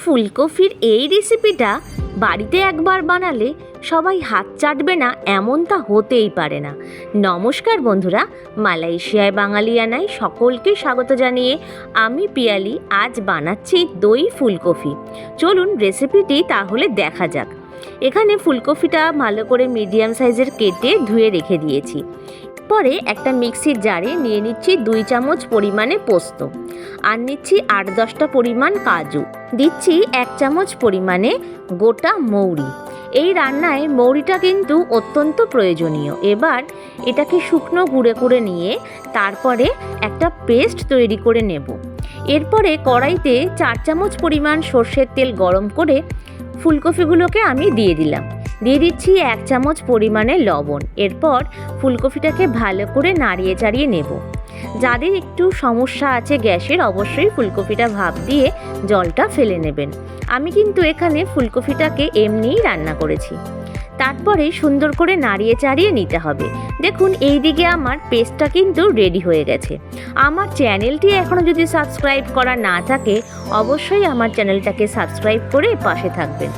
ফুলকপির এই রেসিপিটা বাড়িতে একবার বানালে সবাই হাত চাটবে না, এমনটা হতেই পারে না। নমস্কার বন্ধুরা, মালয়েশিয়ায় বাঙালিয়ানায় সকলকে স্বাগত জানিয়ে আমি পিয়ালি, আজ বানাচ্ছি দই ফুলকপি। চলুন রেসিপিটি তাহলে দেখা যাক। এখানে ফুলকপিটা ভালো করে মিডিয়াম সাইজের কেটে ধুয়ে রেখে দিয়েছি। পরে একটা মিক্সির জারে নিয়ে নিচ্ছি দুই চামচ পরিমাণে পোস্ত আর নিচ্ছি আট দশটা পরিমাণ কাজু। দিচ্ছি এক চামচ পরিমাণে গোটা মৌরি। এই রান্নায় মৌরিটা কিন্তু অত্যন্ত প্রয়োজনীয়। এবার এটাকে শুকনো গুঁড়ে করে নিয়ে তারপরে একটা পেস্ট তৈরি করে নেব। এরপরে কড়াইতে চার চামচ পরিমাণ সর্ষের তেল গরম করে ফুলকপিগুলোকে আমি দিয়ে দিলাম। দিয়ে দিচ্ছি এক চামচ পরিমাণে লবণ। এরপর ফুলকপিটাকে ভালো করে নাড়িয়ে চাড়িয়ে নেব। যাদের একটু সমস্যা আছে গ্যাসের, অবশ্যই ফুলকপিটা ভাপ দিয়ে জলটা ফেলে নেবেন। আমি কিন্তু এখানে ফুলকপিটাকে এমনিই রান্না করেছি। তারপরে সুন্দর করে নাড়িয়ে চাড়িয়ে নিতে হবে। দেখুন, এই দিকে আমার পেস্টটা কিন্তু রেডি হয়ে গেছে। আমার চ্যানেলটি এখনও যদি সাবস্ক্রাইব করা না থাকে, অবশ্যই আমার চ্যানেলটাকে সাবস্ক্রাইব করে পাশে থাকবেন।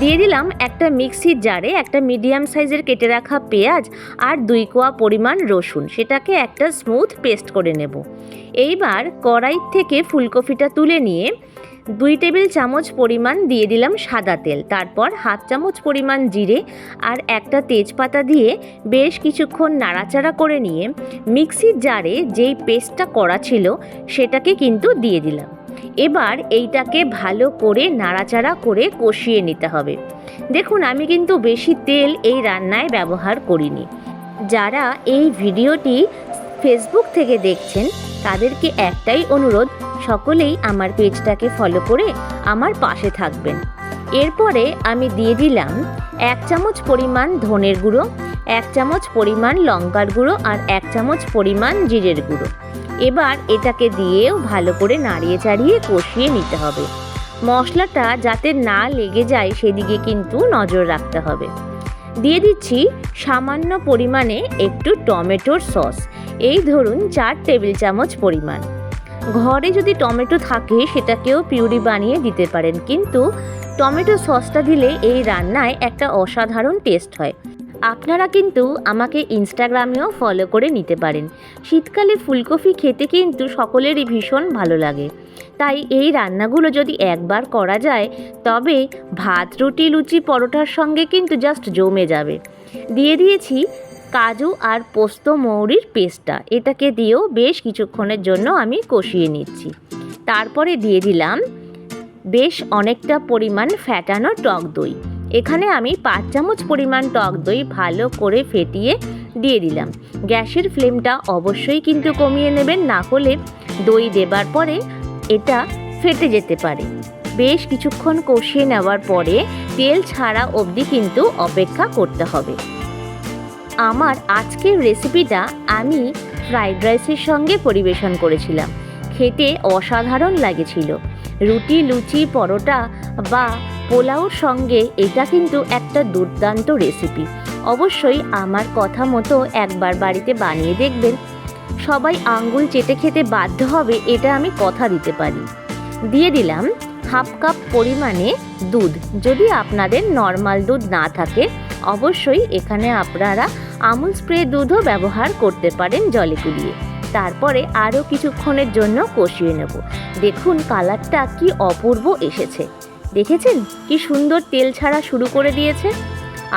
দিয়ে দিলাম একটা মিক্সির জারে একটা মিডিয়াম সাইজের কেটে রাখা পেঁয়াজ আর দুই কোয়া পরিমাণ রসুন। সেটাকে একটা স্মুথ পেস্ট করে নেব। এইবার কড়াই থেকে ফুলকপিটা তুলে নিয়ে দুই টেবিল চামচ পরিমাণ দিয়ে দিলাম সাদা তেল। তারপর হাফ চামচ পরিমাণ জিরে আর একটা তেজপাতা দিয়ে বেশ কিছুক্ষণ নাড়াচাড়া করে নিয়ে মিক্সির জারে যেই পেস্টটা করা ছিল, সেটাকে কিন্তু দিয়ে দিলাম। এবার এইটাকে ভালো করে নাড়াচাড়া করে কষিয়ে নিতে হবে। দেখুন, আমি কিন্তু বেশি তেল এই রান্নায় ব্যবহার করিনি। যারা এই ভিডিওটি ফেসবুক থেকে দেখছেন, তাদেরকে একটাই অনুরোধ, সকলেই আমার পেজটাকে ফলো করে আমার পাশে থাকবেন। এরপরে আমি দিয়ে দিলাম এক চামচ পরিমাণ ধনের গুঁড়ো, এক চামচ পরিমাণ লঙ্কার গুঁড়ো আর এক চামচ পরিমাণ জিরের গুঁড়ো। এবার এটাকে দিয়েও ভালো করে নাড়িয়ে চাড়িয়ে কষিয়ে নিতে হবে। মশলাটা যাতে না লেগে যায় সেদিকে কিন্তু নজর রাখতে হবে। দিয়ে দিচ্ছি সামান্য পরিমাণে একটু টমেটোর সস। এই ধরুন চার টেবিল চামচ পরিমাণ। ঘরে যদি টমেটো থাকে সেটাকেও পিউরি বানিয়ে দিতে পারেন। কিন্তু টমেটো সসটা দিলে এই রান্নায় একটা অসাধারণ টেস্ট হয়। আপনারা কিন্তু আমাকে ইনস্টাগ্রামেও ফলো করে নিতে পারেন। শীতকালে ফুলকপি খেতে কিন্তু সকলেরই ভীষণ ভালো লাগে। তাই এই রান্নাগুলো যদি একবার করা যায়, তবে ভাত, রুটি, লুচি, পরোটার সঙ্গে কিন্তু জাস্ট জমে যাবে। দিয়ে দিয়েছি কাজু আর পোস্ত মৌরির পেস্টটা। এটাকে দিয়েও বেশ কিছুক্ষণের জন্য আমি কষিয়ে নিচ্ছি। তারপরে দিয়ে দিলাম বেশ অনেকটা পরিমাণ ফ্যাটানো টক দই। এখানে আমি পাঁচ চামচ পরিমাণ টক দই ভালো করে ফেটিয়ে দিয়ে দিলাম। গ্যাসের ফ্লেমটা অবশ্যই কিন্তু কমিয়ে নেবেন, না হলে দই দেবার পরে এটা ফেটে যেতে পারে। বেশ কিছুক্ষণ কষিয়ে নেওয়ার পরে তেল ছাড়া অবধি কিন্তু অপেক্ষা করতে হবে। আমার আজকের রেসিপিটা আমি ফ্রাইড রাইসের সঙ্গে পরিবেশন করেছিলাম। খেতে অসাধারণ লাগেছিল। রুটি, লুচি, পরোটা বা পোলাওর সঙ্গে এটা কিন্তু একটা দুর্দান্ত রেসিপি অবশ্যই আমার কথা মতো একবার বাড়িতে বানিয়ে দেখবেন। সবাই আঙ্গুল চেটে খেতে বাধ্য হবে, এটা আমি কথা দিতে পারি। দিয়ে দিলাম হাফ কাপ পরিমাণে দুধ। যদি আপনাদের নর্মাল দুধ না থাকে, অবশ্যই এখানে আপনারা আমুল স্প্রে দুধও ব্যবহার করতে পারেন জলে কুলিয়ে। তারপরে আরও কিছুক্ষণের জন্য কষিয়ে নেব। দেখুন কালারটা কি অপূর্ব এসেছে। দেখেছেন কি সুন্দর তেল ছাড়া শুরু করে দিয়েছে?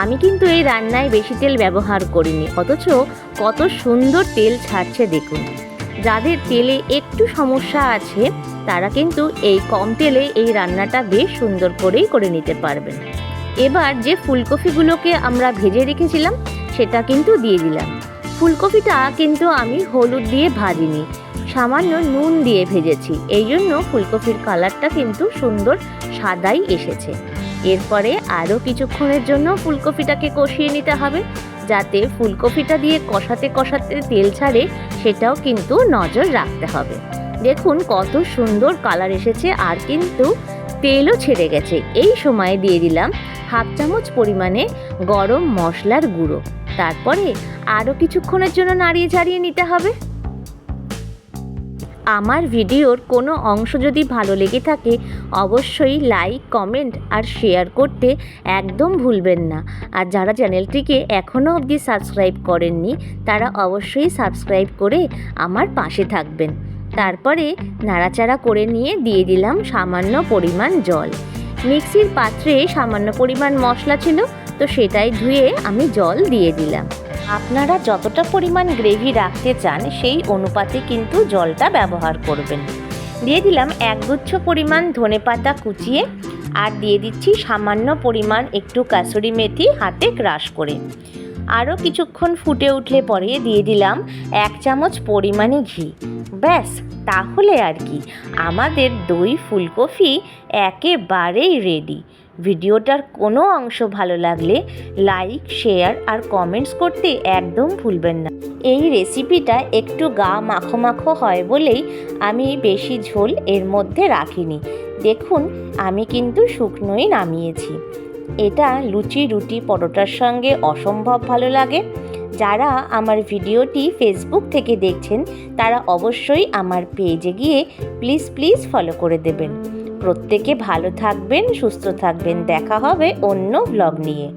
আমি কিন্তু এই রান্নায় বেশি তেল ব্যবহার করিনি, অথচ কত সুন্দর তেল ছাড়ছে দেখুন। যাদের তেলে একটু সমস্যা আছে, তারা কিন্তু এই কম তেলে এই রান্নাটা বেশ সুন্দর করেই করে নিতে পারবেন। এবার যে ফুলকপিগুলোকে আমরা ভেজে রেখেছিলাম, সেটা কিন্তু দিয়ে দিলাম। ফুলকপিটা কিন্তু আমি হলুদ দিয়ে ভাজিনি, সামান্য নুন দিয়ে ভেজেছি এই জন্য ফুলকপির কালারটা কিন্তু সুন্দর সাদাই এসেছে। এরপরে আরও কিছুক্ষণের জন্য ফুলকপিটাকে কষিয়ে নিতে হবে, যাতে ফুলকপিটা দিয়ে কষাতে কষাতে তেল ছাড়ে সেটাও কিন্তু নজর রাখতে হবে। দেখুন কত সুন্দর কালার এসেছে আর কিন্তু তেলও ছেড়ে গেছে। এই সময়ে দিয়ে দিলাম হাফ চামচ পরিমাণে গরম মশলার গুঁড়ো। তারপরে আরও কিছুক্ষণের জন্য নাড়িয়ে ছাড়িয়ে নিতে হবে। আমার ভিডিওর কোনো অংশ যদি ভালো লেগে থাকে, অবশ্যই লাইক, কমেন্ট আর শেয়ার করতে একদম ভুলবেন না। আর যারা চ্যানেলটিকে এখনও অবধি সাবস্ক্রাইব করেননি, তারা অবশ্যই সাবস্ক্রাইব করে আমার পাশে থাকবেন। তারপরে নাড়াচাড়া করে নিয়ে দিয়ে দিলাম সামান্য পরিমাণ জল। মিক্সির পাত্রে সামান্য পরিমাণ মশলা ছিল, তো সেটাই ধুয়ে আমি জল দিয়ে দিলাম। আপনারা যতটা পরিমাণ গ্রেভি রাখতে চান, সেই অনুপাতে কিন্তু জলটা ব্যবহার করবেন। দিয়ে দিলাম একগুচ্ছ পরিমাণ ধনেপাতা কুচিয়ে, আর দিয়ে দিচ্ছি সামান্য পরিমাণ একটু কাসুরি মেথি হাতে ক্রাশ করে। আরও কিছুক্ষণ ফুটে উঠলে পরে দিয়ে দিলাম এক চামচ পরিমাণে ঘি। ব্যাস, তাহলে আর কি। আমাদের দই, ফুলকপি একেবারেই রেডি ভিডিওটার কোনো অংশ ভালো লাগলে লাইক, শেয়ার আর কমেন্টস করতে একদম ভুলবেন না। এই রেসিপিটা একটু গা মাখো মাখো হয় বলেই আমি বেশি ঝোল এর মধ্যে রাখিনি। দেখুন, আমি কিন্তু শুকনোই নামিয়েছি। এটা লুচি, রুটি, পরোটার সঙ্গে অসম্ভব ভালো লাগে। যারা আমার ভিডিওটি ফেসবুক থেকে দেখছেন, তারা অবশ্যই আমার পেজে গিয়ে প্লিজ প্লিজ ফলো করে দেবেন। প্রত্যেকে ভালো থাকবেন সুস্থ থাকবেন। দেখা হবে অন্য ব্লগ নিয়ে।